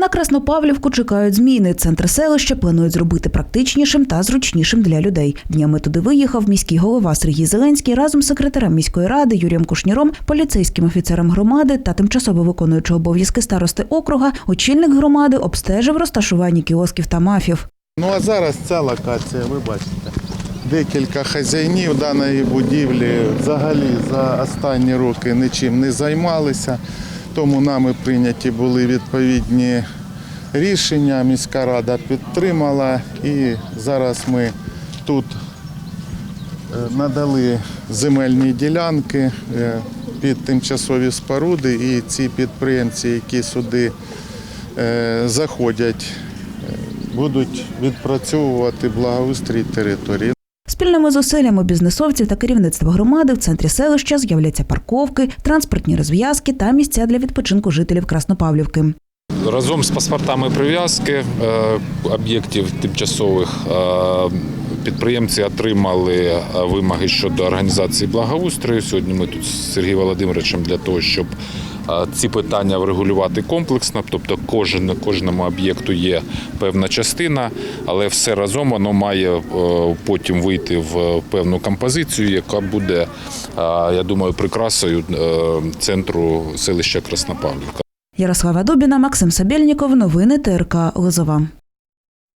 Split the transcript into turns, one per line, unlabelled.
На Краснопавлівку чекають зміни. Центр селища планують зробити практичнішим та зручнішим для людей. Днями туди виїхав міський голова Сергій Зеленський разом з секретарем міської ради Юрієм Кушніром, поліцейським офіцером громади та тимчасово виконуючого обов'язки старости округа. Очільник громади обстежив розташування кіосків та мафів.
Ну а зараз ця локація, ви бачите. Декілька хазяїнів даної будівлі взагалі за останні роки нічим не займалися, тому нами прийняті були відповідні рішення. Міська рада підтримала і зараз ми тут е, надали земельні ділянки е, під тимчасові споруди, і ці підприємці, які сюди е, заходять, будуть відпрацьовувати благоустрій території.
Спільними зусиллями бізнесовців та керівництва громади в центрі селища з'являться парковки, транспортні розв'язки та місця для відпочинку жителів Краснопавлівки.
Разом з паспортами прив'язки е, об'єктів тимчасових е, підприємці отримали е, вимоги щодо організації благоустрою. Сьогодні ми тут з Сергієм Володимировичем для того, щоб ці питання врегулювати комплексно, тобто кожен, кожному об'єкту є певна частина, але все разом воно має потім вийти в певну композицію, яка буде, я думаю, прикрасою центру селища Краснопавлівка.
Ярослава Дубіна, Максим Собєльніков, Новини ТРК Лозова.